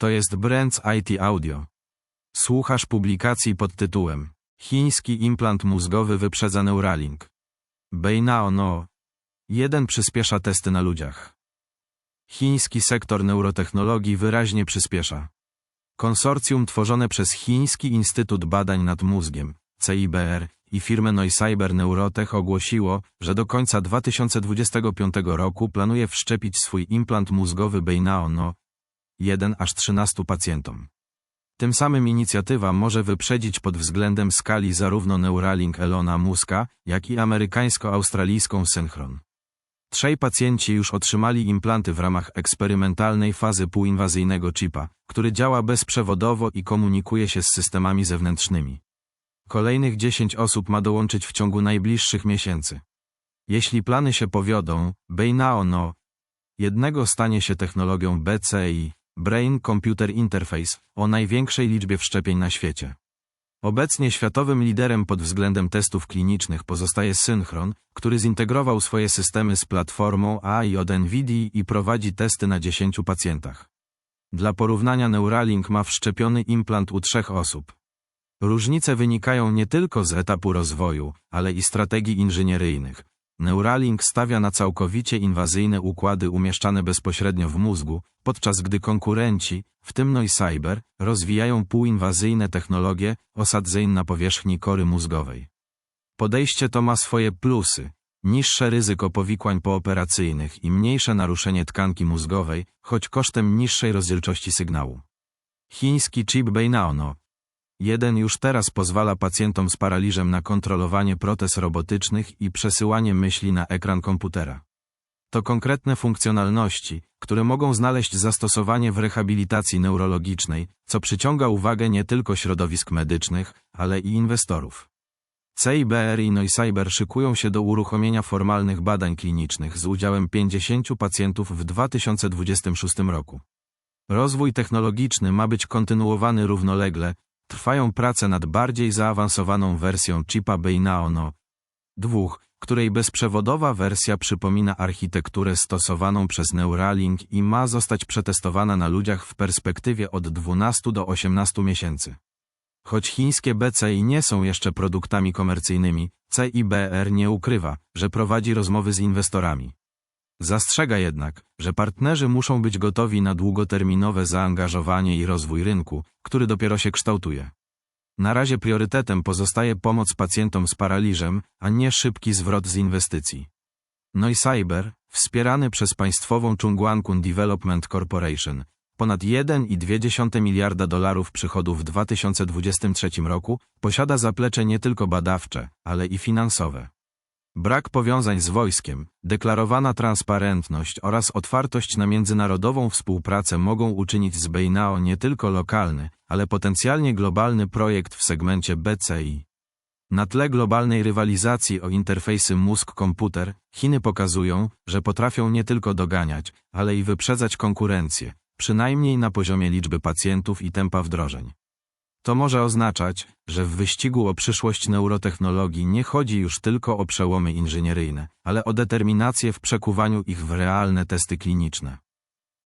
To jest Brands IT Audio. Słuchasz publikacji pod tytułem Chiński implant mózgowy wyprzedza Neuralink. Beinao no. Jeden przyspiesza testy na ludziach. Chiński sektor neurotechnologii wyraźnie przyspiesza. Konsorcjum tworzone przez Chiński Instytut Badań nad Mózgiem, CIBR, i firmę Neucyber Neurotech ogłosiło, że do końca 2025 roku planuje wszczepić swój implant mózgowy Beinao no 1 aż 13 pacjentom. Tym samym inicjatywa może wyprzedzić pod względem skali zarówno Neuralink Elona Muska, jak i amerykańsko-australijską Synchron. Trzej pacjenci już otrzymali implanty w ramach eksperymentalnej fazy półinwazyjnego chipa, który działa bezprzewodowo i komunikuje się z systemami zewnętrznymi. Kolejnych 10 osób ma dołączyć w ciągu najbliższych miesięcy. Jeśli plany się powiodą, Beinao no jednego stanie się technologią BCI, Brain Computer Interface, o największej liczbie wszczepień na świecie. Obecnie światowym liderem pod względem testów klinicznych pozostaje Synchron, który zintegrował swoje systemy z platformą AI od NVIDIA i prowadzi testy na 10 pacjentach. Dla porównania Neuralink ma wszczepiony implant u trzech osób. Różnice wynikają nie tylko z etapu rozwoju, ale i strategii inżynieryjnych. Neuralink stawia na całkowicie inwazyjne układy umieszczane bezpośrednio w mózgu, podczas gdy konkurenci, w tym Neucyber, rozwijają półinwazyjne technologie osadzeń na powierzchni kory mózgowej. Podejście to ma swoje plusy. Niższe ryzyko powikłań pooperacyjnych i mniejsze naruszenie tkanki mózgowej, choć kosztem niższej rozdzielczości sygnału. Chiński chip Beinaono Jeden już teraz pozwala pacjentom z paraliżem na kontrolowanie protez robotycznych i przesyłanie myśli na ekran komputera. To konkretne funkcjonalności, które mogą znaleźć zastosowanie w rehabilitacji neurologicznej, co przyciąga uwagę nie tylko środowisk medycznych, ale i inwestorów. CIBR i Neucyber szykują się do uruchomienia formalnych badań klinicznych z udziałem 50 pacjentów w 2026 roku. Rozwój technologiczny ma być kontynuowany równolegle, Trwają prace nad bardziej zaawansowaną wersją chipa Beinao No 2, której bezprzewodowa wersja przypomina architekturę stosowaną przez Neuralink i ma zostać przetestowana na ludziach w perspektywie od 12 do 18 miesięcy. Choć chińskie BCI nie są jeszcze produktami komercyjnymi, CIBR nie ukrywa, że prowadzi rozmowy z inwestorami. Zastrzega jednak, że partnerzy muszą być gotowi na długoterminowe zaangażowanie i rozwój rynku, który dopiero się kształtuje. Na razie priorytetem pozostaje pomoc pacjentom z paraliżem, a nie szybki zwrot z inwestycji. Neucyber, wspierany przez państwową Chungwankun Development Corporation, ponad 1,2 miliarda dolarów przychodów w 2023 roku, posiada zaplecze nie tylko badawcze, ale i finansowe. Brak powiązań z wojskiem, deklarowana transparentność oraz otwartość na międzynarodową współpracę mogą uczynić z Beinao nie tylko lokalny, ale potencjalnie globalny projekt w segmencie BCI. Na tle globalnej rywalizacji o interfejsy mózg-komputer, Chiny pokazują, że potrafią nie tylko doganiać, ale i wyprzedzać konkurencję, przynajmniej na poziomie liczby pacjentów i tempa wdrożeń. To może oznaczać, że w wyścigu o przyszłość neurotechnologii nie chodzi już tylko o przełomy inżynieryjne, ale o determinację w przekuwaniu ich w realne testy kliniczne.